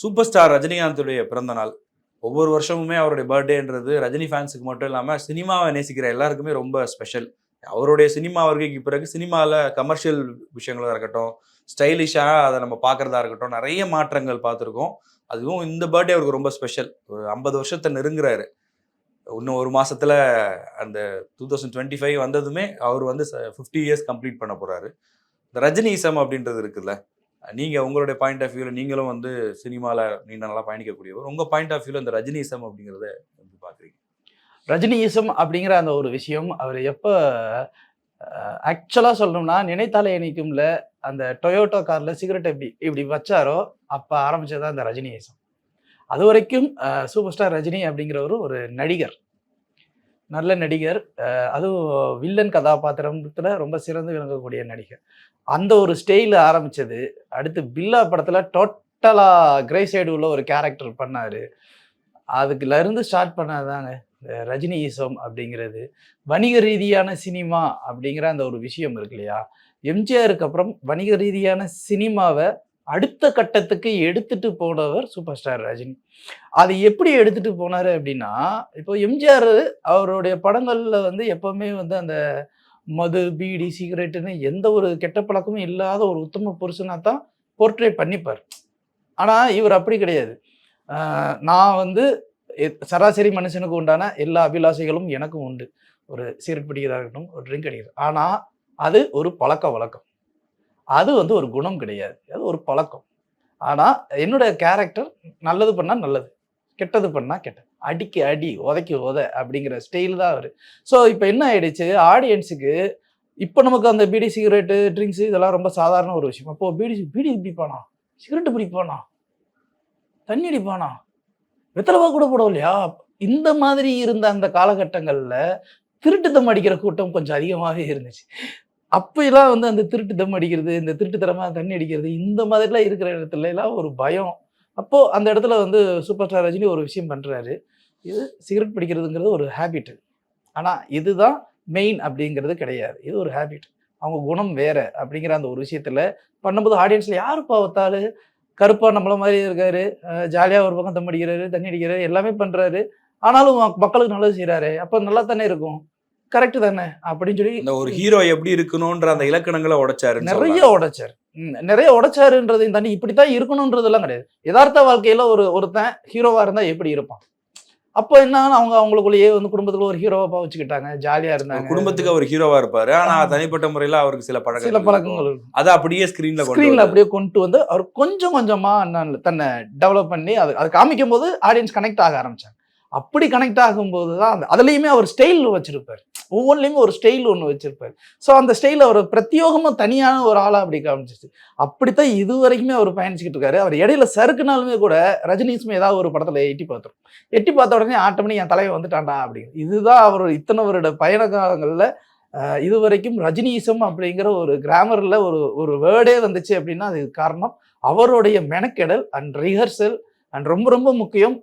Super star ரஜினிகாந்துடைய பிறந்த நாள். ஒவ்வொரு வருஷமுமே அவருடைய பர்த்டேன்றது ரஜினி ஃபேன்ஸுக்கு மட்டும் இல்லாமல் சினிமாவை நேசிக்கிற எல்லாருக்குமே ரொம்ப ஸ்பெஷல் அவருடைய சினிமா வருகைக்கு பிறகு சினிமாவில் கமர்ஷியல் விஷயங்களாக இருக்கட்டும் ஸ்டைலிஷாக அதை நம்ம பார்க்குறதா இருக்கட்டும் நிறைய மாற்றங்கள் பார்த்துருக்கோம். அதுவும் இந்த பர்த்டே அவருக்கு ரொம்ப ஸ்பெஷல் ஒரு ஐம்பது வருஷத்தை நெருங்குறாரு. இன்னும் ஒரு மாதத்தில் அந்த டூ தௌசண்ட் டுவெண்ட்டி ஃபைவ் வந்ததுமே அவர் வந்து ஃபிஃப்டி இயர்ஸ் கம்ப்ளீட் பண்ண போகிறாரு இந்த ரஜினி இசம் அப்படின்றது இருக்குல்ல நீங்கள் உங்களுடைய பாயிண்ட் ஆஃப் வியூவில் நீங்களும் வந்து சினிமாவில் நீண்ட நல்லா பயணிக்கக்கூடியவர். உங்கள் பாயிண்ட் ஆஃப் வியூவில் இந்த ரஜினிசம் அப்படிங்கிறத எப்படி பார்க்குறீங்க ரஜினிசம் அப்படிங்கிற அந்த ஒரு விஷயம் அவர் எப்போ ஆக்சுவலாக சொல்லணும்னா நினைத்தாலே இணைக்கும்ல அந்த டொயோட்டோ காரில் சிகரெட் எப்படி இப்படி வச்சாரோ அப்போ ஆரம்பிச்சது தான் இந்த ரஜினியிசம் அது வரைக்கும் சூப்பர் ஸ்டார் ரஜினி அப்படிங்கிறவரும் ஒரு நடிகர். நல்ல நடிகர் அதுவும் வில்லன் கதாபாத்திரத்தில் ரொம்ப சிறந்து விளங்கக்கூடிய நடிகர். அந்த ஒரு ஸ்டேயில் ஆரம்பித்தது அடுத்து பில்லா படத்தில் டோட்டலாக கிரே சைடு உள்ள ஒரு கேரக்டர் பண்ணார். அதுக்குலேருந்து ஸ்டார்ட் பண்ணாதாங்க. இந்த ஈசம் அப்படிங்கிறது. வணிக ரீதியான சினிமா அப்படிங்கிற அந்த ஒரு விஷயம் இருக்கு இல்லையா? எம்ஜிஆருக்கு அப்புறம் வணிக ரீதியான சினிமாவை அடுத்த கட்டத்துக்கு எடுத்துட்டு போனவர் சூப்பர் ஸ்டார் ரஜினி. அது எப்படி எடுத்துட்டு போனாரு அப்படின்னா இப்போ எம்ஜிஆர் அவருடைய படங்கள்ல வந்து எப்பவுமே வந்து அந்த மது பீடி சிகரெட்டுன்னு எந்த ஒரு கெட்ட பழக்கமும் இல்லாத ஒரு உத்தம புருஷனா தான் போர்ட்ரே பண்ணிப்பார். ஆனால் இவர் அப்படி கிடையாது. நான் வந்து சராசரி மனுஷனுக்கு உண்டான எல்லா அபிலாசைகளும் எனக்கும் உண்டு. ஒரு சிகரெட் பிடிக்கிறதா இருக்கட்டும் ஒரு ட்ரிங்க் அடிக்கிறது ஆனால் அது ஒரு பழக்க வழக்கம். அது வந்து ஒரு குணம் கிடையாது. அது ஒரு பழக்கம். ஆனால் என்னோட கேரக்டர் நல்லது பண்ணால் நல்லது கெட்டது பண்ணால் கெட்டது. அடிக்கு அடி உதைக்கு உத அப்படிங்கிற ஸ்டைல் தான் அவர். ஸோ இப்போ என்ன ஆயிடுச்சு? ஆடியன்ஸுக்கு இப்போ நமக்கு அந்த பீடி சிகரெட்டு ட்ரிங்க்ஸு இதெல்லாம் ரொம்ப சாதாரண ஒரு விஷயம். அப்போ பீடி பீடி பிடிப்பானா சிகரெட்டு பிடிப்பானா? தண்ணி அடிப்பானா? வெத்தலைவா கூட போடவில்லையா இந்த மாதிரி இருந்த அந்த காலகட்டங்களில் திருட்டு தம் அடிக்கிற கூட்டம் கொஞ்சம் அதிகமாகவே இருந்துச்சு. அப்பெல்லாம் வந்து அந்த திருட்டு தம் அடிக்கிறது இந்த திருட்டுத்தனமாக தண்ணி அடிக்கிறது இந்த மாதிரிலாம் இருக்கிற இடத்துல எல்லாம் ஒரு பயம். அப்போது அந்த இடத்துல வந்து சூப்பர் ஸ்டார் ரஜினி ஒரு விஷயம் பண்ணுறாரு இது சிகரெட் பிடிக்கிறதுங்கிறது ஒரு ஹேபிட் ஆனால் இதுதான் மெயின் அப்படிங்கிறது கிடையாது. இது ஒரு ஹேபிட். அவங்க குணம் வேற அப்படிங்கிற அந்த ஒரு விஷயத்தில் பண்ணும்போது ஆடியன்ஸில் யார் பாவத்தால்? கருப்பாக நம்மள மாதிரி இருக்காரு. ஜாலியாக ஒரு பக்கம் தம் அடிக்கிறாரு தண்ணி அடிக்கிறாரு எல்லாமே பண்ணுறாரு ஆனாலும் மக்களுக்கு நல்லது செய்கிறாரு அப்போ நல்லா தானே இருக்கும். கரெக்ட் தானே? அப்படின்னு சொல்லி இந்த ஒரு ஹீரோ எப்படி இருக்கணும்ன்ற அந்த இலக்கணங்களை உடைச்சாரு நிறைய உடைச்சாரு. நிறைய உடைச்சாருன்றதையும் தாண்டி இப்படித்தான் இருக்கணுன்றதெல்லாம் கிடையாது. யதார்த்த வாழ்க்கையில ஒரு ஒருத்தன் ஹீரோவா இருந்தா எப்படி இருப்பான்? அப்போ என்ன அவங்க அவங்களுக்குள்ளேயே வந்து குடும்பத்துக்குள்ள ஒரு ஹீரோவா வச்சுக்கிட்டாங்க ஜாலியா இருந்தாங்க. குடும்பத்துக்கு அவர் ஹீரோவா இருப்பாரு. ஆனா. தனிப்பட்ட முறையில அவருக்கு சில பழக்கம் சில பழக்கங்கள். அதை அப்படியே ஸ்கிரீன்ல ஸ்க்ரீன்ல அப்படியே கொண்டு வந்து அவர் கொஞ்சம் கொஞ்சமா தன்னை டெவலப் பண்ணி அது அது காமிக்கும் போது ஆடியன்ஸ் கனெக்ட் ஆக ஆரம்பிச்சாங்க. அப்படி கனெக்ட் ஆகும்போது தான் அந்த அதுலயுமே அவர் ஸ்டைல் வச்சிருப்பார். ஒவ்வொன்றுலையுமே ஒரு ஸ்டைல் ஒன்று வச்சுருப்பார். ஸோ அந்த ஸ்டைல் அவர் பிரத்யோகமாக தனியான ஒரு ஆளாக அப்படி காமிச்சிச்சு அப்படித்தான் இது வரைக்குமே அவர் பயணிச்சுக்கிட்டு இருக்காரு. அவர் இடையில சறுக்குனாலுமே கூட ரஜினிஸ்மே ஏதாவது ஒரு படத்தில் எட்டி பார்த்துரும். எட்டி பார்த்த உடனே ஆட்டோமணி என் தலைவன் வந்துட்டான்டா அப்படிங்கிற இதுதான் அவர் இத்தனை வருட பயண காலங்களில் இது வரைக்கும் ரஜினிசம் அப்படிங்கிற ஒரு கிராமரில் ஒரு ஒரு வேர்டே வந்துச்சு அப்படின்னா அதுக்கு காரணம் அவருடைய மெனக்கெடல் அண்ட் ரிஹர்சல் அண்ட் ரொம்ப ரொம்ப முக்கியம்.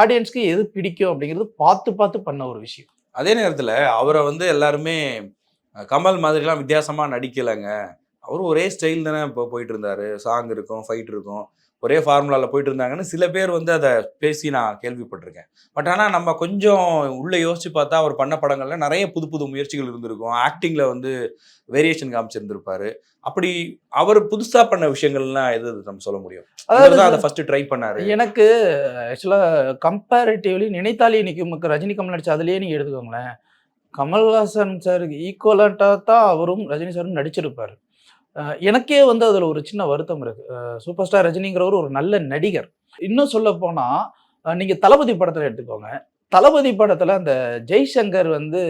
ஆடியன்ஸ்க்கு எது பிடிக்கும் அப்படிங்கிறது பார்த்து பார்த்து பண்ண ஒரு விஷயம். அதே நேரத்தில் அவரை வந்து எல்லாருமே கமல் மாதிரிலாம் வித்தியாசமாக நடிக்கலைங்க. அவரும் ஒரே ஸ்டைல் தானே இப்போ போயிட்டு இருந்தாரு. சாங் இருக்கும் ஃபைட் இருக்கும். ஒரே ஃபார்முலாவில் போயிட்டு இருந்தாங்கன்னு சில பேர் வந்து அதை பேசி நான் கேள்விப்பட்டிருக்கேன். பட் ஆனால் நம்ம கொஞ்சம் உள்ள யோசிச்சு பார்த்தா அவர் பண்ண படங்கள்ல நிறைய புது புது முயற்சிகள் இருந்திருக்கும். ஆக்டிங்ல வந்து வேரியேஷன் காமிச்சிருந்திருப்பாரு. அப்படி அவர் புதுசா பண்ண விஷயங்கள்லாம் எது நம்ம சொல்ல முடியும்? அதாவது அதை ஃபர்ஸ்ட் ட்ரை பண்ணாரு. எனக்கு ஆக்சுவலாக கம்பேரிட்டிவ்லி நினைத்தாலே இன்னைக்கு ரஜினி கமல் நடிச்ச அதுலேயே நீங்கள் எடுத்துக்கோங்களேன். கமல்ஹாசன் சாருக்கு ஈக்குவலண்ட்டாக தான் அவரும் ரஜினி சாரும் நடிச்சிருப்பார். எனக்கே வந்து அதில் ஒரு சின்ன வருத்தம் இருக்கு. சூப்பர் ஸ்டார் ரஜினிங்கிறவர் ஒரு நல்ல நடிகர். இன்னும் சொல்ல போனால் நீங்கள் தளபதி படத்தில் எடுத்துக்கோங்க. தளபதி படத்தில் அந்த ஜெய்சங்கர் வந்து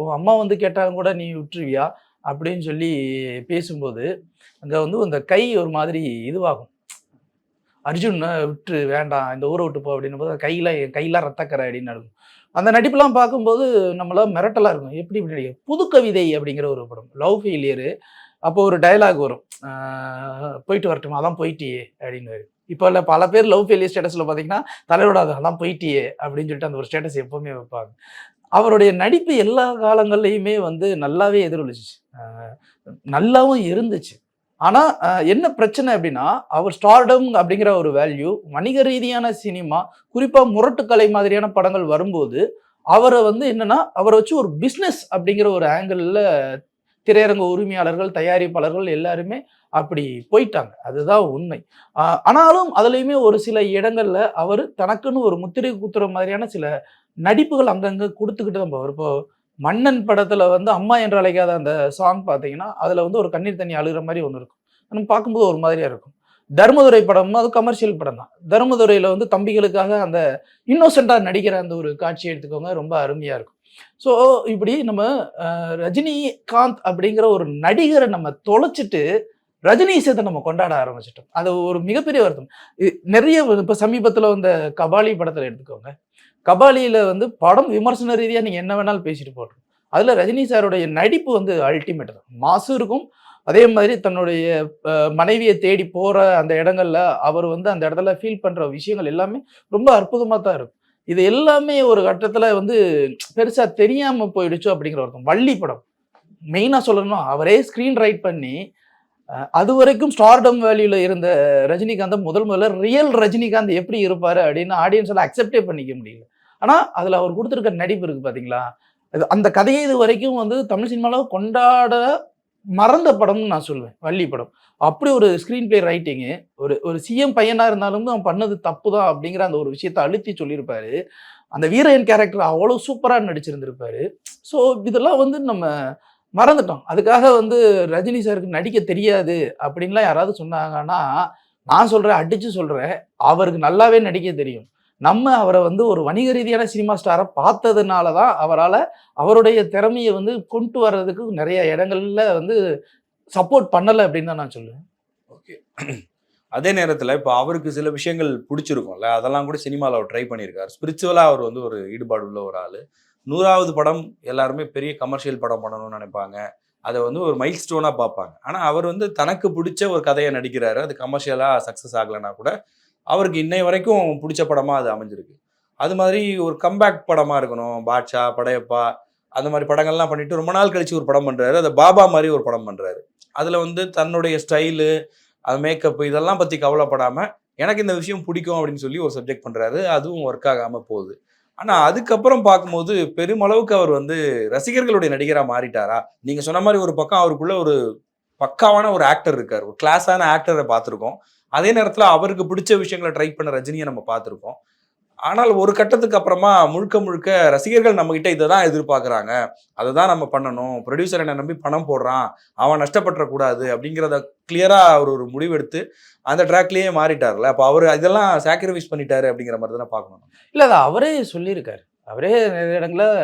உன் அம்மா வந்து கேட்டாலும் கூட நீ விட்டுருவியா? அப்படின்னு சொல்லி பேசும்போது அங்கே வந்து அந்த கை ஒரு மாதிரி இதுவாகும். அர்ஜுன் விட்டு வேண்டாம் இந்த ஊரை விட்டு போ அப்படின்னும் போது கையில் கையெல்லாம் ரத்தக்கரை அப்படின்னு நடக்கும் அந்த நடிப்பெல்லாம் பார்க்கும்போது நம்மள மிரட்டலாக இருக்கும். எப்படி இப்படி நடிக்க புது கவிதை அப்படிங்கிற ஒரு படம். லவ் ஃபெயிலியரு அப்போ ஒரு டயலாக் வரும். போயிட்டு வரட்டுமா? அதான் போயிட்டியே அப்படின்னு இப்போ இல்லை பல பேர் லவ் ஃபெயிலியர் ஸ்டேட்டஸில் பார்த்தீங்கன்னா தலையோட அதான் போயிட்டியே அப்படின்னு சொல்லிட்டு அந்த ஒரு ஸ்டேட்டஸ் எப்போவுமே வைப்பாங்க. அவருடைய நடிப்பு எல்லா காலங்கள்லையுமே வந்து நல்லாவே எதிரொலிச்சிச்சு. நல்லாவும் இருந்துச்சு. ஆனால் என்ன பிரச்சனை அப்படின்னா அவர் ஸ்டார்டம் அப்படிங்கிற ஒரு வேல்யூ வணிக ரீதியான சினிமா குறிப்பாக முரட்டுக்கலை மாதிரியான படங்கள் வரும்போது அவரை வந்து என்னன்னா அவரை வச்சு ஒரு பிஸ்னஸ் அப்படிங்கிற ஒரு ஆங்கிளில் திரையரங்க உரிமையாளர்கள் தயாரிப்பாளர்கள் எல்லாருமே அப்படி போயிட்டாங்க. அதுதான் உண்மை. ஆனாலும் அதுலேயுமே ஒரு சில இடங்களில் அவர் தனக்குன்னு ஒரு முத்திரை குத்துற மாதிரியான சில நடிப்புகள் அங்கங்கே கொடுத்துக்கிட்டு தான் போவார். இப்போ மன்னன் படத்தில் வந்து அம்மா என்று அழைக்காத அந்த சாங் பார்த்தீங்கன்னா அதில் வந்து ஒரு கண்ணீர் தண்ணி அழுகிற மாதிரி ஒன்று இருக்கும். நம்ம பார்க்கும்போது ஒரு மாதிரியாக இருக்கும். தர்மதுரை படம் அது கமர்ஷியல் படம் தான். தர்மதுரையில் வந்து தம்பிகளுக்காக அந்த இன்னோசென்டா நடிக்கிற அந்த ஒரு காட்சி எடுத்துக்கோங்க ரொம்ப அருமையாக இருக்கும். ஸோ இப்படி நம்ம அஹ், ரஜினிகாந்த் அப்படிங்கிற ஒரு நடிகரை நம்ம தொலைச்சிட்டு ரஜினி இசத்தை நம்ம கொண்டாட ஆரம்பிச்சிட்டோம். அது ஒரு மிகப்பெரிய வருத்தம். நிறைய இப்போ சமீபத்தில் வந்த கபாலி படத்தில் எடுத்துக்கோங்க. கபாலியில் வந்து படம் விமர்சன ரீதியாக நீங்கள் என்ன வேணாலும் பேசிட்டு போட்டோம் அதில் ரஜினி சாருடைய நடிப்பு வந்து அல்டிமேட் தான். மாசு இருக்கும். அதே மாதிரி தன்னுடைய மனைவியை தேடி போகிற அந்த இடங்கள்ல அவர் வந்து அந்த இடத்துல ஃபீல் பண்ணுற விஷயங்கள் எல்லாமே ரொம்ப அற்புதமாக தான் இருக்கும். இது எல்லாமே ஒரு கட்டத்தில் வந்து பெருசாக தெரியாமல் போயிடுச்சோ அப்படிங்கிற ஒருத்தம் வள்ளி படம். மெயினாக சொல்லணும்னா அவரே ஸ்க்ரீன் ரைட் பண்ணி அது வரைக்கும் ஸ்டார்டம் வேல்யூவில் இருந்த ரஜினிகாந்தை முதல் முதல்ல ரியல் ரஜினிகாந்த் எப்படி இருப்பார் அப்படின்னு ஆடியன்ஸால் அக்செப்டே பண்ணிக்க முடியல. ஆனால் அதில் அவர் கொடுத்துருக்க நடிப்பு இருக்குது பார்த்தீங்களா அது அந்த கதையை இது வரைக்கும் வந்து தமிழ் சினிமாவில் கொண்டாட மறந்த படம்னு நான் சொல்லுவேன் வள்ளி படம். அப்படி ஒரு ஸ்க்ரீன் பிளே ரைட்டிங்கு ஒரு ஒரு சிஎம் பையனாக இருந்தாலும் அவன் பண்ணது தப்பு தான் அப்படிங்கிற அந்த ஒரு விஷயத்தை அழுத்தி சொல்லியிருப்பாரு. அந்த வீரன் கேரக்டர் அவ்வளோ சூப்பராக நடிச்சிருந்திருப்பாரு. ஸோ இதெல்லாம் வந்து நம்ம மறந்துட்டோம். அதுக்காக வந்து ரஜினி சாருக்கு நடிக்க தெரியாது அப்படின்லாம் யாராவது சொன்னாங்கன்னா நான் சொல்கிறேன் அடித்து சொல்கிறேன் அவருக்கு நல்லாவே நடிக்க தெரியும். நம்ம அவரை வந்து ஒரு வணிக ரீதியான சினிமா ஸ்டாரை பார்த்ததுனால தான் அவரால் அவருடைய திறமையை வந்து கொண்டு வர்றதுக்கு நிறைய இடங்கள்ல வந்து சப்போர்ட் பண்ணலை அப்படின்னு தான் நான் சொல்லுவேன். ஓகே அதே நேரத்தில் இப்போ அவருக்கு சில விஷயங்கள் பிடிச்சிருக்கும்ல அதெல்லாம் கூட சினிமாவில் அவர் ட்ரை பண்ணியிருக்காரு ஸ்பிரிச்சுவலாக அவர் வந்து ஒரு ஈடுபாடு உள்ள ஒரு ஆள். நூறாவது படம் எல்லாருமே பெரிய கமர்ஷியல் படம் பண்ணணும்னு நினைப்பாங்க. அதை வந்து ஒரு மைல் ஸ்டோனாக பார்ப்பாங்க. ஆனால் அவர் வந்து தனக்கு பிடிச்ச ஒரு கதையை நடிக்கிறாரு. அது கமர்ஷியலாக சக்ஸஸ் ஆகலைன்னா கூட அவருக்கு இன்னை வரைக்கும் பிடிச்ச படமாக அது அமைஞ்சிருக்கு. அது மாதிரி ஒரு கம்பேக் படமாக இருக்கணும். பாட்ஷா படையப்பா அந்த மாதிரி படங்கள்லாம் பண்ணிட்டு ரொம்ப நாள் கழிச்சு ஒரு படம் பண்ணுறாரு அதை பாபா மாதிரி ஒரு படம் பண்ணுறாரு அதில் வந்து தன்னுடைய ஸ்டைலு அது மேக்கப் இதெல்லாம் பற்றி கவலைப்படாமல் எனக்கு இந்த விஷயம் பிடிக்கும் அப்படின்னு சொல்லி ஒரு சப்ஜெக்ட் பண்ணுறாரு அதுவும் ஒர்க் ஆகாமல் போகுது. ஆனால் அதுக்கப்புறம் பார்க்கும்போது பெருமளவுக்கு அவர் வந்து ரசிகர்களுடைய நடிகராக மாறிட்டாரா? நீங்கள் சொன்ன மாதிரி ஒரு பக்கம் அவருக்குள்ள ஒரு பக்காவான ஒரு ஆக்டர் இருக்கார். ஒரு கிளாஸான ஆக்டரை பார்த்துருக்கோம். அதே நேரத்தில் அவருக்கு பிடிச்ச விஷயங்களை ட்ரை பண்ண ரஜினியை நம்ம பார்த்துருக்கோம். ஆனால் ஒரு கட்டத்துக்கு அப்புறமா முழுக்க முழுக்க ரசிகர்கள் நம்மகிட்ட இதை தான் எதிர்பார்க்குறாங்க. அதை தான் நம்ம பண்ணணும். ப்ரொடியூசர் என்னை நம்பி பணம் போடுறான். அவன் நஷ்டப்பட்டுறக்கூடாது அப்படிங்கிறத கிளியராக அவர் ஒரு முடிவெடுத்து அந்த ட்ராக்லேயே மாறிட்டார்ல. அப்போ அவர் இதெல்லாம் சாக்ரிஃபைஸ் பண்ணிட்டாரு அப்படிங்கிற மாதிரி தானே பார்க்கணும் இல்லை அது அவரே சொல்லியிருக்காரு. அவரே நிறைய இடங்களில்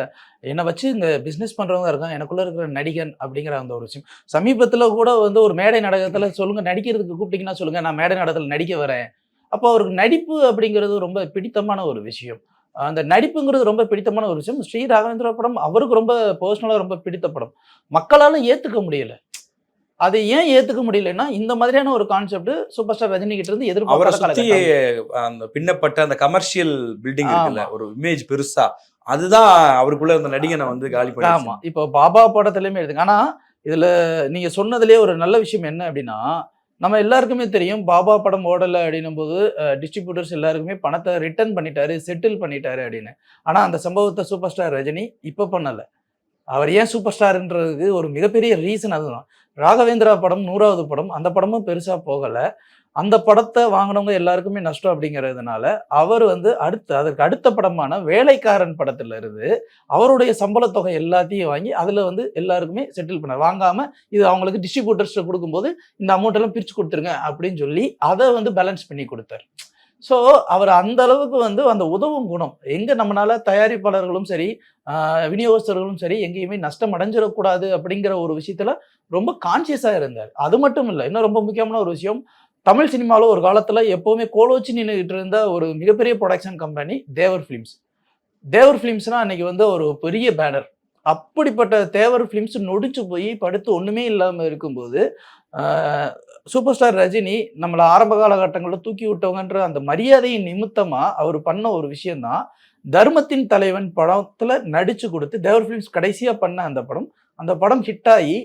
என்னை வச்சு இந்த பிஸ்னஸ் பண்ணுறவங்க இருக்கான் எனக்குள்ளே இருக்கிற நடிகன் அப்படிங்கிற அந்த ஒரு விஷயம். சமீபத்தில் கூட வந்து ஒரு மேடை நாடகத்தில் சொல்லுங்கள் நடிக்கிறதுக்கு கூப்பிட்டீங்கன்னா சொல்லுங்கள் நான் மேடை நாடகத்தில் நடிக்க வரேன். அப்போ அவருக்கு நடிப்பு அப்படிங்கிறது ரொம்ப பிடித்தமான ஒரு விஷயம். அந்த நடிப்புங்கிறது ரொம்ப பிடித்தமான ஒரு விஷயம். ஸ்ரீ ராகவேந்திர படம் அவருக்கு ரொம்ப பர்சனலாக ரொம்ப பிடித்த படம். மக்களால் ஏற்றுக்க முடியல. அதை ஏன் ஏற்றுக்க முடியலன்னா இந்த மாதிரியான ஒரு கான்செப்ட் சூப்பர் ஸ்டார் ரஜினி கிட்ட இருந்து காலகட்டம். அந்த பின்னப்பட்ட அந்த கமர்ஷியல் பில்டிங் இருக்குல்ல ஒரு இமேஜ் பெருசா அதுதான் அவருக்குள்ள அந்த நடிகனை வந்து காலி பண்ணி ஆமா. இப்போ பாபா படத்துலயுமே எடுத்துங்க. ஆனா இதுல நீங்க சொன்னதுலயே ஒரு நல்ல விஷயம் என்ன அப்படின்னா நம்ம எல்லாருக்குமே தெரியும் பாபா படம் ஓடலை அப்படின்னும் போது டிஸ்ட்ரிபியூட்டர்ஸ் எல்லாருக்குமே பணத்தை ரிட்டர்ன் பண்ணிட்டாரு செட்டில் பண்ணிட்டாரு அப்படின்னு. ஆனால் அந்த சம்பவத்தை சூப்பர் ஸ்டார் ரஜினி இப்போ பண்ணலை. அவர் ஏன் சூப்பர் ஸ்டார்ன்றதுக்கு ஒரு மிகப்பெரிய ரீசன் அதுதான். ராகவேந்திரா படம் நூறாவது படம். அந்த படமும் பெருசாக போகலை. அந்த படத்தை வாங்கினவங்க எல்லாருக்குமே நஷ்டம் அப்படிங்கிறதுனால அவர் வந்து அடுத்த அதற்கு அடுத்த படமான வேலைக்காரன் படத்துல இருந்து அவருடைய சம்பளத்தொகை எல்லாத்தையும் வாங்கி அதில் வந்து எல்லாருக்குமே செட்டில் பண்ணார். வாங்காமல் இது அவங்களுக்கு டிஸ்ட்ரிபியூட்டர்ஸ்ட்டு கொடுக்கும்போது இந்த அமௌண்ட் எல்லாம் பிரித்து கொடுத்துருங்க அப்படின்னு சொல்லி அதை வந்து பேலன்ஸ் பண்ணி கொடுத்தாரு. ஸோ அவர் அந்த அளவுக்கு வந்து அந்த உதவும் குணம். எங்கே நம்மளால தயாரிப்பாளர்களும் சரி விநியோகஸ்தர்களும் சரி எங்கேயுமே நஷ்டம் அடைஞ்சிடக்கூடாது அப்படிங்கிற ஒரு விஷயத்துல ரொம்ப கான்சியஸாக இருந்தார். அது மட்டும் இல்லை இன்னும் ரொம்ப முக்கியமான ஒரு விஷயம் தமிழ் சினிமாவில் ஒரு காலத்தில் எப்போவுமே கோலோச்சி நின்றுகிட்டு இருந்த ஒரு மிகப்பெரிய production company Devar films Devar ஃபிலிம்ஸ்னால் அன்னைக்கு வந்து ஒரு பெரிய பேனர் அப்படிப்பட்ட தேவர் ஃபிலிம்ஸ் நொடிச்சு போய் படுத்து ஒன்றுமே இல்லாமல் இருக்கும்போது சூப்பர் ஸ்டார் ரஜினி நம்மளை ஆரம்ப காலகட்டங்களில் தூக்கி விட்டவங்கன்ற அந்த மரியாதையின் நிமித்தமாக அவர் பண்ண ஒரு விஷயந்தான் தர்மத்தின் தலைவன் படத்தில் நடித்து கொடுத்து தேவர் ஃபிலிம்ஸ் கடைசியாக பண்ண அந்த படம் அந்த படம் ஹிட்டாகி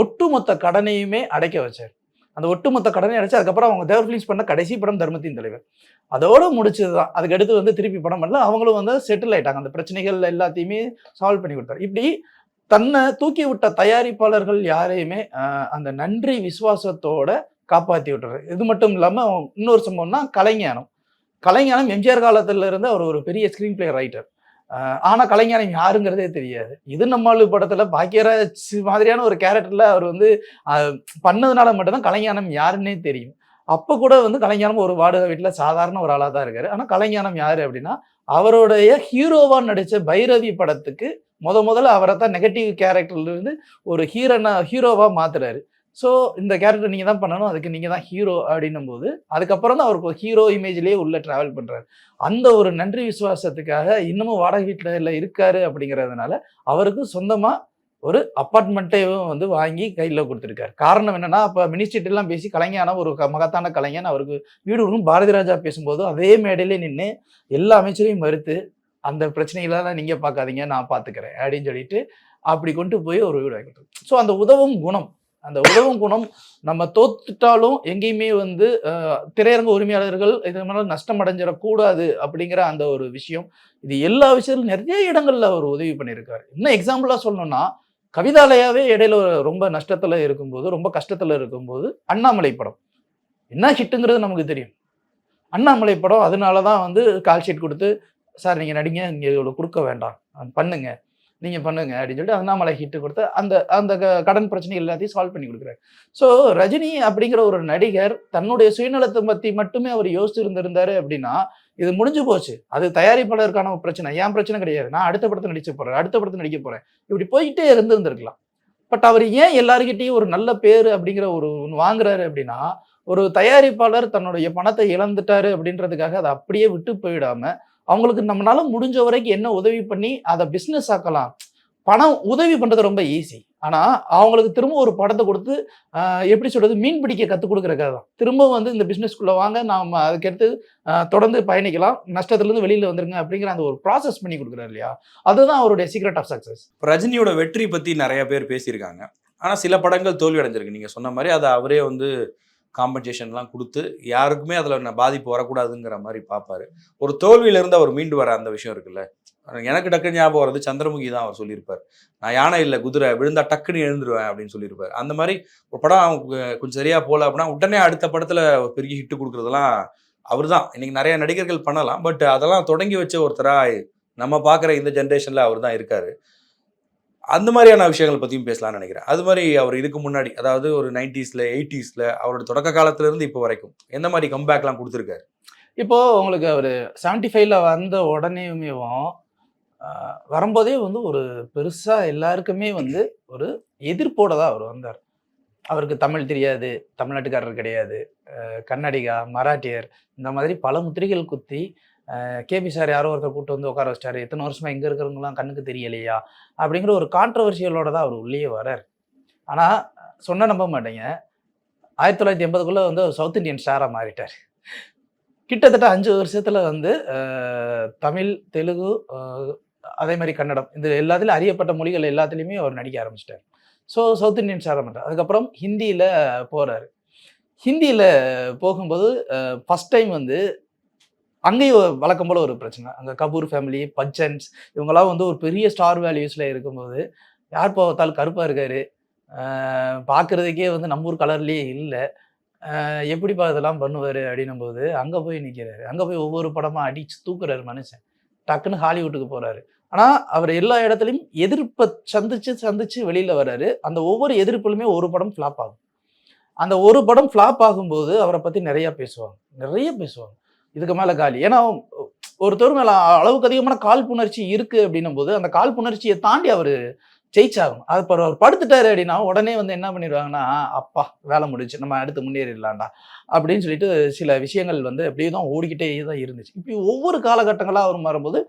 ஒட்டுமொத்த கடனையுமே அடைக்க வச்சார். அந்த ஒட்டுமொத்த கடனை அடைச்சு அதுக்கப்புறம் அவங்க தேவர் ஃபிலிம்ஸ் பண்ண கடைசி படம் தர்மத்தின் தலைவர் அதோடு முடிச்சது தான் அதுக்கு அடுத்து வந்து திருப்பி படம் பண்ணல அவங்களும் வந்து செட்டில் ஆயிட்டாங்க. அந்த பிரச்சனைகள் எல்லாத்தையுமே சால்வ் பண்ணி கொடுத்தாரு. இப்படி தன்னை தூக்கி விட்ட தயாரிப்பாளர்கள் யாரையுமே அந்த நன்றி விசுவாசத்தோட காப்பாற்றி விட்டுறாரு. இது மட்டும் இல்லாமல் இன்னொரு சம்பவம்னா கலைஞானம். கலைஞானம் எம்ஜிஆர் காலத்துல இருந்து அவர் ஒரு பெரிய ஸ்க்ரீன் பிளே ரைட்டர் ஆனால் கலைஞானம் யாருங்கிறதே தெரியாது. இது நம்மளு படத்தில் பாக்கியராஜ் மாதிரியான ஒரு கேரக்டரில் அவர் வந்து பண்ணதுனால மட்டும்தான் கலைஞானம் யாருன்னே தெரியும். அப்போ கூட வந்து கலைஞானம் ஒரு வாடகை வீட்டில் சாதாரண ஒரு ஆளாக தான் இருக்காரு. ஆனால் கலைஞானம் யார் அப்படின்னா அவருடைய ஹீரோவாக நடித்த பைரவி படத்துக்கு முத முதல்ல அவரை தான் நெகட்டிவ் கேரக்டர்லேருந்து ஒரு ஹீரோனா ஹீரோவாக மாத்துறாரு. ஸோ இந்த கேரக்டர் நீங்கள் தான் பண்ணணும் அதுக்கு நீங்கள் தான் ஹீரோ அப்படின்னும் போது அதுக்கப்புறம் தான் அவருக்கு ஹீரோ இமேஜ்லேயே உள்ளே ட்ராவல் பண்ணுறாரு அந்த ஒரு நன்றி விசுவாசத்துக்காக இன்னமும் வாடகை வீட்டுல இருக்காரு அப்படிங்கிறதுனால அவருக்கு சொந்தமாக ஒரு அப்பார்ட்மெண்ட்டையும் வந்து வாங்கி கையில் கொடுத்துருக்காரு. காரணம் என்னென்னா அப்போ மினிஸ்ட்ரிட்டெல்லாம் பேசி கலைஞான ஒரு க- மகத்தான கலைஞன் அவருக்கு வீடு கொடுக்கும் பாரதி ராஜா பேசும்போது அதே மேடையிலே நின்று எல்லா அமைச்சரையும் மறுத்து அந்த பிரச்சனைகளெல்லாம் நீங்கள் பார்க்காதீங்க நான் பார்த்துக்கிறேன் அப்படின்னு சொல்லிட்டு அப்படி கொண்டு போய் ஒரு வீடு வாங்கிட்டு ஸோ அந்த உதவும் குணம் அந்த உதவும் குணம் நம்ம தோத்துட்டாலும் எங்கேயுமே வந்து திரையரங்க உரிமையாளர்கள் இது மாதிரி நஷ்டம் அடைஞ்சிடக்கூடாது அப்படிங்கிற அந்த ஒரு விஷயம் இது எல்லா விஷயத்திலும் நிறைய இடங்களில் அவர் உதவி பண்ணியிருக்காரு. இன்னும் எக்ஸாம்பிளாக சொல்லணும்னா கவிதாலயாவே இடையில ரொம்ப நஷ்டத்தில் இருக்கும்போது ரொம்ப கஷ்டத்தில் இருக்கும்போது அண்ணாமலை படம். என்ன ஹிட்டுங்கிறது நமக்கு தெரியும். அண்ணாமலை படம் அதனால தான் வந்து கால் ஷீட் கொடுத்து சார் நீங்கள் நடிங்க நீங்கள் இவ்வளோ கொடுக்க வேண்டாம். பண்ணுங்க. நீங்கள் பண்ணுங்க அப்படின்னு சொல்லிட்டு அண்ணாமலை ஹிட்டு கொடுத்து அந்த அந்த க- கடன் பிரச்சனை எல்லாத்தையும் சால்வ் பண்ணி கொடுக்குறாரு. ஸோ ரஜினி அப்படிங்கிற ஒரு நடிகர் தன்னுடைய சுயநலத்தை பற்றி மட்டுமே அவர் யோசிச்சு இருந்திருந்தாரு அப்படின்னா இது முடிஞ்சு போச்சு. அது தயாரிப்பாளருக்கான ஒரு பிரச்சனை. ஏன் பிரச்சனை கிடையாது. நான் அடுத்த படத்தை நடிச்சு போகிறேன் அடுத்த படத்தை நடிக்க போகிறேன் இப்படி போயிட்டே இருந்திருந்திருக்கலாம். பட் அவர் ஏன் எல்லாருக்கிட்டையும் ஒரு நல்ல பேர் அப்படிங்கிற ஒரு ஒன்று வாங்குறாரு அப்படின்னா ஒரு தயாரிப்பாளர் தன்னுடைய பணத்தை இழந்துட்டாரு அப்படின்றதுக்காக அதை அப்படியே விட்டு போயிடாமல் அவங்களுக்கு நம்மளால முடிஞ்ச வரைக்கும் என்ன உதவி பண்ணி அதை பிஸ்னஸ் ஆக்கலாம். பணம் உதவி பண்றது ரொம்ப ஈஸி ஆனா அவங்களுக்கு திரும்ப ஒரு படத்தை கொடுத்து எப்படி சொல்றது மீன் பிடிக்க கற்றுக் கொடுக்குறக்காக தான். திரும்ப வந்து இந்த பிஸ்னஸ்க்குள்ளே வாங்க நாம அதுக்கடுத்து தொடர்ந்து பயணிக்கலாம். நஷ்டத்துலேருந்து வெளியில வந்துருங்க அப்படிங்கிற அந்த ஒரு ப்ராசஸ் பண்ணி கொடுக்குறாரு இல்லையா? அதுதான் அவருடைய சீக்ரெட் ஆஃப் சக்ஸஸ் ரஜினியோட வெற்றி பத்தி நிறைய பேர் பேசியிருக்காங்க. ஆனா சில படங்கள் தோல்வி அடைஞ்சிருக்கு நீங்க சொன்ன மாதிரி அதை அவரே வந்து காம்பன்சேஷன்லாம் கொடுத்து யாருக்குமே அதில் நான் பாதிப்பு வரக்கூடாதுங்கிற மாதிரி பார்ப்பாரு ஒரு தோல்வியில இருந்து அவர் மீண்டு வர அந்த விஷயம் இருக்குல்ல. எனக்கு டக்கு ஞாபகம் வருது சந்திரமுகி தான் அவர் சொல்லியிருப்பார். நான் யானை இல்லை குதிரை விழுந்தா டக்குன்னு எழுந்துருவேன் அப்படின்னு சொல்லியிருப்பார். அந்த மாதிரி ஒரு படம் அவங்க கொஞ்சம் சரியா போகல அப்படின்னா உடனே அடுத்த படத்தில் பெரிய ஹிட்டு கொடுக்குறதெல்லாம் அவர் தான். இன்னைக்கு நிறைய நடிகர்கள் பண்ணலாம் பட் அதெல்லாம் தொடங்கி வச்ச ஒருத்தராக நம்ம பார்க்குற இந்த ஜென்ரேஷனில் அவர் தான் இருக்காரு. அந்த மாதிரியான விஷயங்கள் பற்றியும் பேசலாம்னு நினைக்கிறேன். அது மாதிரி அவர் இதுக்கு முன்னாடி அதாவது ஒரு நைன்டிஸில் எயிட்டிஸில் அவரோட தொடக்க காலத்துலேருந்து இப்போ வரைக்கும் எந்த மாதிரி கம்பேக்லாம் கொடுத்துருக்காரு? இப்போது உங்களுக்கு அவர் செவன்டி ஃபைவ்ல வந்த உடனேயுமேவும் வரும்போதே வந்து ஒரு பெருசாக எல்லாருக்குமே வந்து ஒரு எதிர்ப்போட தான் அவர் வந்தார். அவருக்கு தமிழ் தெரியாது தமிழ்நாட்டுக்காரர் கிடையாது கன்னடிகா மராட்டியர் இந்த மாதிரி பல முத்திரைகள் குத்தி கேபி சார் யாரோ ஒருத்தர் கூட்டு வந்து உட்கார வச்சிட்டாரு. எத்தனை வருஷமா இங்கே இருக்கிறவங்களாம் கண்ணுக்கு தெரியலையா? அப்படிங்கிற ஒரு கான்ட்ரவர்ஷியலோட தான் அவர் உள்ளே வரார் ஆனால் சொன்ன நம்ப மாட்டேங்க. ஆயிரத்தி தொள்ளாயிரத்தி எண்பதுக்குள்ளே வந்து சவுத் இந்தியன் ஸ்டாராக மாறிட்டார். கிட்டத்தட்ட அஞ்சு வருஷத்தில் வந்து தமிழ் தெலுங்கு அதே மாதிரி கன்னடம் இந்த எல்லாத்துலயும் அறியப்பட்ட மொழிகள் எல்லாத்துலேயுமே அவர் நடிக்க ஆரம்பிச்சிட்டார். ஸோ சவுத் இந்தியன் ஸ்டாராக மாட்டார் அதுக்கப்புறம் ஹிந்தியில் போகிறார் ஹிந்தியில் போகும்போது ஃபஸ்ட் டைம் வந்து அங்கேயும் வழக்கம் போல ஒரு பிரச்சனை. அங்கே கபூர் ஃபேமிலி பச்சன்ஸ் இவங்கெல்லாம் வந்து ஒரு பெரிய ஸ்டார் வேல்யூஸில் இருக்கும்போது யார் பார்த்தாலும் கருப்பாக இருக்கார். பார்க்குறதுக்கே வந்து நம்ம ஊர் கலர்லேயே இல்லை. எப்படிப்பா இதெல்லாம் பண்ணுவார் அப்படின்னும் போது அங்கே போய் நிற்கிறாரு அங்கே போய் ஒவ்வொரு படமாக அடித்து தூக்குறாரு மனுஷன். டக்குன்னு ஹாலிவுட்டுக்கு போகிறாரு ஆனால் அவர் எல்லா இடத்துலையும் எதிர்ப்பை சந்திச்சு சந்திச்சு வெளியில் வர்றாரு. அந்த ஒவ்வொரு எதிர்ப்புலையுமே ஒரு படம் ஃப்ளாப் ஆகும். அந்த ஒரு படம் ஃப்ளாப் ஆகும்போது அவரை பற்றி நிறையா பேசுவாங்க. நிறைய பேசுவாங்க. இதுக்கு மேலே காலி. ஏன்னா ஒருத்தர் மேலே அளவுக்கு அதிகமான காழ்ப்புணர்ச்சி இருக்குது அப்படின்னும் போது அந்த காழ்ப்புணர்ச்சியை தாண்டி அவர் ஜெயிச்சாகணும். அது இப்போ அவர் படுத்துட்டாரு அப்படின்னா உடனே வந்து என்ன பண்ணிடுவாங்கன்னா அப்பா வேலை முடிச்சு நம்ம அடுத்து முன்னேறிடலாம்டா அப்படின்னு சொல்லிட்டு சில விஷயங்கள் வந்து அப்படியே தான் ஓடிக்கிட்டே தான் இருந்துச்சு. இப்படி ஒவ்வொரு காலகட்டங்களாக அவர் மாறும்போது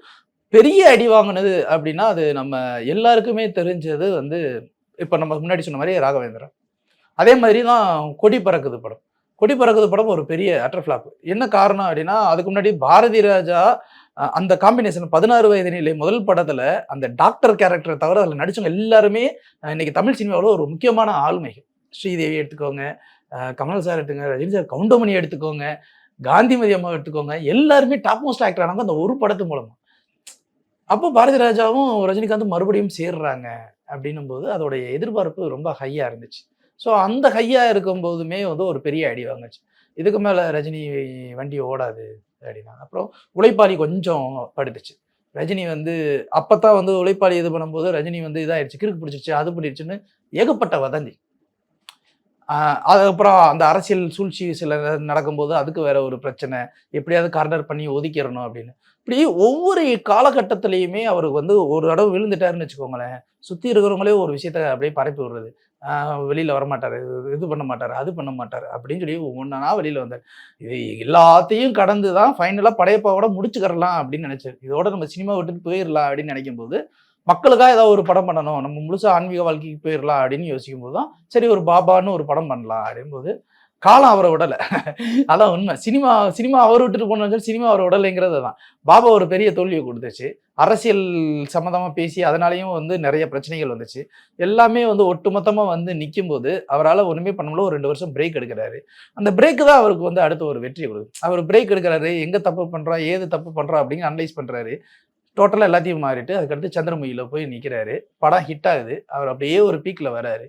பெரிய அடி வாங்கினது அப்படின்னா அது நம்ம எல்லாருக்குமே தெரிஞ்சது வந்து இப்போ நம்ம முன்னாடி சொன்ன மாதிரி ராகவேந்திரன் அதே மாதிரி தான் கொடி பறக்குது படம். கொடி பறக்குது படம் ஒரு பெரிய அட்டர் ஃபிளாப் என்ன காரணம் அப்படின்னா அதுக்கு முன்னாடி பாரதி ராஜா அந்த காம்பினேஷன் பதினாறு வயது நிலை முதல் படத்துல அந்த டாக்டர் கேரக்டரை தவிர அதில் நடிச்சவங்க எல்லாருமே இன்னைக்கு தமிழ் சினிமாவில் ஒரு முக்கியமான ஆளுமைகள். ஸ்ரீதேவி எடுத்துக்கோங்க கமல் சார் எடுத்துங்க ரஜினி சார் கவுண்டமணி எடுத்துக்கோங்க காந்திமதி அம்மா எடுத்துக்கோங்க எல்லாருமே டாப் மோஸ்ட் ஆக்டர் ஆனாங்க அந்த ஒரு படத்து மூலமா. அப்போ பாரதி ராஜாவும் ரஜினிகாந்தும் மறுபடியும் சேர்றாங்க அப்படின்னும் போது அதோடைய எதிர்பார்ப்பு ரொம்ப ஹையா இருந்துச்சு. ஸோ அந்த ஹையாக இருக்கும் போதுமே வந்து ஒரு பெரிய ஐடியா வாங்குச்சு. இதுக்கு மேலே ரஜினி வண்டி ஓடாது அப்படின்னா அப்புறம் உழைப்பாளி கொஞ்சம் படுத்துச்சு. ரஜினி வந்து அப்போ தான் வந்து உழைப்பாளி இது பண்ணும்போது ரஜினி வந்து இதாகிடுச்சு கிறுக்கு பிடிச்சிச்சு அது பண்ணிடுச்சுன்னு ஏகப்பட்ட வதந்தி. அதுக்கப்புறம் அந்த அரசியல் சூழ்ச்சி சில நடக்கும்போது அதுக்கு வேற ஒரு பிரச்சனை எப்படியாவது கார்னர் பண்ணி ஒதுக்கிடணும் அப்படின்னு. இப்படி ஒவ்வொரு காலகட்டத்திலையுமே அவருக்கு வந்து ஒரு தடவை விழுந்துட்டாருன்னு வச்சுக்கோங்களேன். சுற்றி இருக்கிறவங்களே ஒரு விஷயத்த அப்படியே பரப்பி விடுறது. வெளியில் வரமாட்டார். இது பண்ண மாட்டார் அது பண்ண மாட்டார் அப்படின்னு சொல்லி ஒன்றா வெளியில் வந்தார் இது எல்லாத்தையும் கடந்து தான் ஃபைனலாக படையப்பாவோட முடிச்சுக்கரலாம் அப்படின்னு நினைச்சாரு இதோட நம்ம சினிமா விட்டுட்டு போயிடலாம் அப்படின்னு நினைக்கும் போது மக்களுக்காக ஏதாவது ஒரு படம் பண்ணணும் நம்ம முழுசா ஆன்மீக வாழ்க்கைக்கு போயிடலாம் அப்படின்னு யோசிக்கும் போது தான் சரி ஒரு பாபான்னு ஒரு படம் பண்ணலாம் அப்படிங்கும்போது காலம் அவரை விடலை. அதான் உண்மை. சினிமா சினிமா அவர் விட்டுட்டு போனோம் சினிமா அவரை விடலைங்கிறது தான் பாபா ஒரு பெரிய தோல்வியை கொடுத்துச்சு. அரசியல் சம்மந்தமாக பேசி அதனாலையும் வந்து நிறைய பிரச்சனைகள் வந்துச்சு. எல்லாமே வந்து ஒட்டுமொத்தமாக வந்து நிற்கும்போது அவரால் ஒன்றுமே பண்ண முடியல. ஒரு ரெண்டு வருஷம் பிரேக் எடுக்கிறாரு. அந்த பிரேக்கு தான் அவருக்கு வந்து அடுத்த ஒரு வெற்றி கொடுக்குது. அவர் பிரேக் எடுக்கிறாரு. எங்கே தப்பு பண்ணுறா ஏது தப்பு பண்ணுறா அப்படின்னு அனலைஸ் பண்ணுறாரு டோட்டலாக எல்லாத்தையும் மாறிட்டு அதுக்கடுத்து சந்திரமுகியில் போய் நிற்கிறாரு படம் ஹிட் ஆகுது. அவர் அப்படியே ஒரு பீக்கில் வராரு.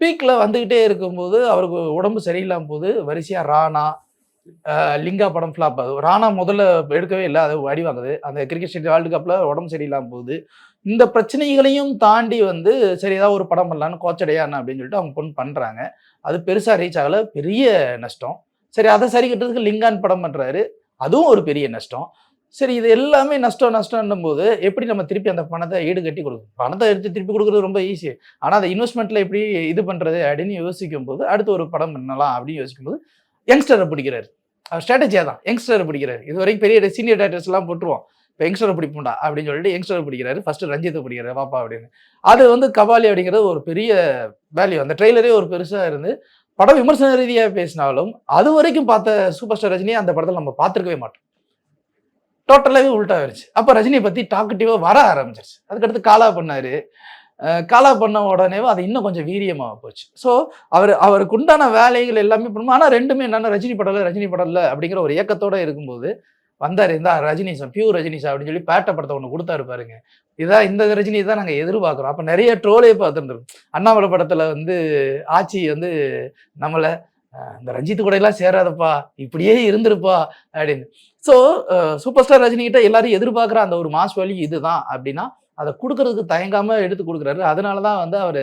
பீக்கில் வந்துக்கிட்டே இருக்கும்போது அவருக்கு உடம்பு சரியில்லாம போது வரிசையாக ராணா லிங்கா படம் ஃப்ளாப் ஆகுது ராணா முதல்ல எடுக்கவே இல்லை அது அடி வாங்குது. அந்த கிரிக்கெட் ஸ்டேட் வேர்ல்டு கப்பில் உடம்பு சரியில்லாம போகுது இந்த பிரச்சனைகளையும் தாண்டி வந்து சரி ஏதாவது ஒரு படம் பண்ணலான்னு கோச்சடையான்னு அப்படின்னு சொல்லிட்டு அவங்க பொண்ணு பண்ணுறாங்க அது பெருசாக ரீச் ஆகலை பெரிய நஷ்டம். சரி அதை சரி கட்டுறதுக்கு லிங்கான் படம் பண்ணுறாரு அதுவும் ஒரு பெரிய நஷ்டம். சரி இது எல்லாமே நஷ்டம் நஷ்டம்னும் போது எப்படி நம்ம திருப்பி அந்த பணத்தை ஈடு கட்டி கொடுக்கும் பணத்தை எடுத்து திருப்பி கொடுக்குறது ரொம்ப ஈஸி ஆனால் அந்த இன்வெஸ்ட்மெண்ட்ல எப்படி இது பண்றது அப்படின்னு யோசிக்கும் போது அடுத்து ஒரு படம் பண்ணலாம் அப்படின்னு யோசிக்கும் போது யங்ஸ்டரை பிடிக்கிறாரு. அவர் ஸ்ட்ராட்டஜியாக தான் யங்ஸ்டரை பிடிக்கிறாரு. இது வரைக்கும் பெரிய சீனியர் டேரக்டர்ஸ் எல்லாம் போட்டுருவோம். இப்போ யங்ஸ்டரை பிடிப்போம்டா அப்படின்னு சொல்லிட்டு யங்ஸ்டரை பிடிக்கிறாரு. ஃபர்ஸ்ட் ரஞ்சித்தை பிடிக்கிறாரு. பாப்பா அப்படின்னு. அது வந்து கபாலி அப்படிங்கிறது ஒரு பெரிய வேல்யூ அந்த ட்ரெய்லரே ஒரு பெருசாக இருந்து படம் விமர்சன ரீதியாக பேசினாலும் அது வரைக்கும் பார்த்த சூப்பர் ஸ்டார் ரஜினியை அந்த படத்தில் நம்ம பார்த்துருக்கவே மாட்டோம். டோட்டலாகவே உல்ட்டா ஆயிடுச்சு அப்போ ரஜினியை பற்றி டாக்கட்டிவாக வர ஆரம்பிச்சிருச்சு. அதுக்கடுத்து காலா பண்ணார். காலா பண்ண உடனேவோ அது இன்னும் கொஞ்சம் வீரியமாக போச்சு. ஸோ அவர் அவருக்கு உண்டான வேலைகள் எல்லாமே பண்ணும். ஆனால் ரெண்டுமே என்னென்ன ரஜினி படம் ரஜினி படம் அப்படிங்கிற ஒரு ஏக்கத்தோட இருக்கும்போது வந்தார் இந்த ரஜினிசம் பியூர் ரஜினிசா அப்படின்னு சொல்லி பேட்டை படத்தை ஒன்று கொடுத்தாரு பாருங்க. இதான் இந்த ரஜினி தான் நாங்கள் எதிர்பார்க்குறோம். அப்போ நிறைய ட்ரோலே பார்த்துருந்துரும் அண்ணாமலை படத்தில் வந்து ஆட்சி வந்து நம்மளை இந்த ரஞ்சித் கூட எல்லாம் சேராதப்பா இப்படியே இருந்திருப்பா அப்படின்னு. ஸோ சூப்பர் ஸ்டார் ரஜினிகிட்ட எல்லாரும் எதிர்பார்க்குற அந்த ஒரு மாஸ் வேல்யூ இதுதான். அப்படின்னா அதை கொடுக்கறதுக்கு தயங்காம எடுத்து கொடுக்குறாரு. அதனால தான் வந்து அவர்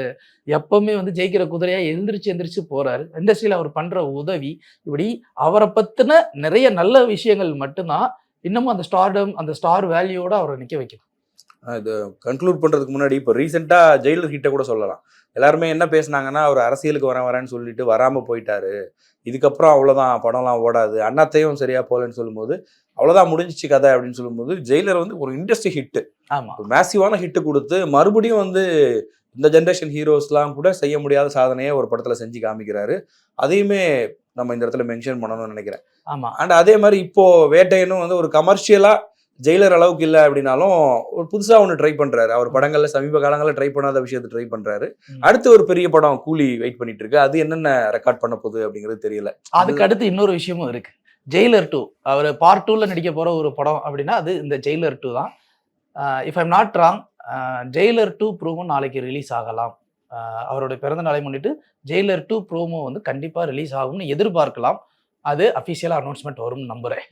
எப்பவுமே வந்து ஜெயிக்கிற குதிரையாக எந்திரிச்சு எந்திரிச்சு போறாரு. இண்டஸ்ட்ரியில் அவர் பண்ற உதவி இப்படி அவரை பற்றின நிறைய நல்ல விஷயங்கள் மட்டும்தான் இன்னமும் அந்த ஸ்டார்டம் அந்த ஸ்டார் வேல்யூவோட அவரை நிற்க வைக்கணும் இது கன்க்ளூட் பண்றதுக்கு முன்னாடி இப்போ ரீசெண்டா ஜெயிலர் கிட்ட கூட சொல்லலாம். எல்லாருமே என்ன பேசுனாங்கன்னா அவர் அரசியலுக்கு வரேன் வரேன்னு சொல்லிட்டு வராம போயிட்டாரு. இதுக்கப்புறம் அவ்வளவுதான் படம்லாம் ஓடாது. அண்ணாத்தையும் சரியா போகலன்னு சொல்லும்போது அவ்வளவுதான் முடிஞ்சிச்சு கதை அப்படின்னு சொல்லும்போது ஜெயிலர் வந்து ஒரு இண்டஸ்ட்ரி ஹிட் ஆமா. ஒரு மேசிவான ஹிட் கொடுத்து மறுபடியும் வந்து இந்த ஜென்ரேஷன் ஹீரோஸ்லாம் கூட செய்ய முடியாத சாதனையை ஒரு படத்துல செஞ்சு காமிக்கிறாரு. அதையுமே நம்ம இந்த இடத்துல மென்ஷன் பண்ணணும்னு நினைக்கிறேன். ஆமா. அண்ட் அதே மாதிரி இப்போ வேட்டையனும் வந்து ஒரு கமர்ஷியலா ஜெயிலர் அளவுக்கு இல்லை அப்படின்னாலும் ஒரு புதுசா ஒன்று ட்ரை பண்றாரு. அவர் படங்கள்ல சமீப காலங்களில் ட்ரை பண்ணாத விஷயத்தை ட்ரை பண்றாரு. ம். அடுத்து ஒரு பெரிய படம் கூலி வெயிட் பண்ணிட்டு இருக்கு அது என்னென்ன ரெக்கார்ட் பண்ண போகுது அப்படிங்கிறது தெரியல. அதுக்கு அடுத்து இன்னொரு விஷயமும் இருக்கு. ஜெயிலர் டூ அவர் பார்ட் டூல நடிக்க போற ஒரு படம் அப்படின்னா அது இந்த ஜெயிலர் டூ தான். If I'm not wrong Jailer two promo நாளைக்கு ரிலீஸ் ஆகலாம். அவரோட பிறந்த நாளை முன்னிட்டு ஜெயிலர் டூ ப்ரோமோ வந்து கண்டிப்பா ரிலீஸ் ஆகும்னு எதிர்பார்க்கலாம். அது அஃபிஷியலாக அனௌன்ஸ்மெண்ட் வரும்னு நம்புறேன்.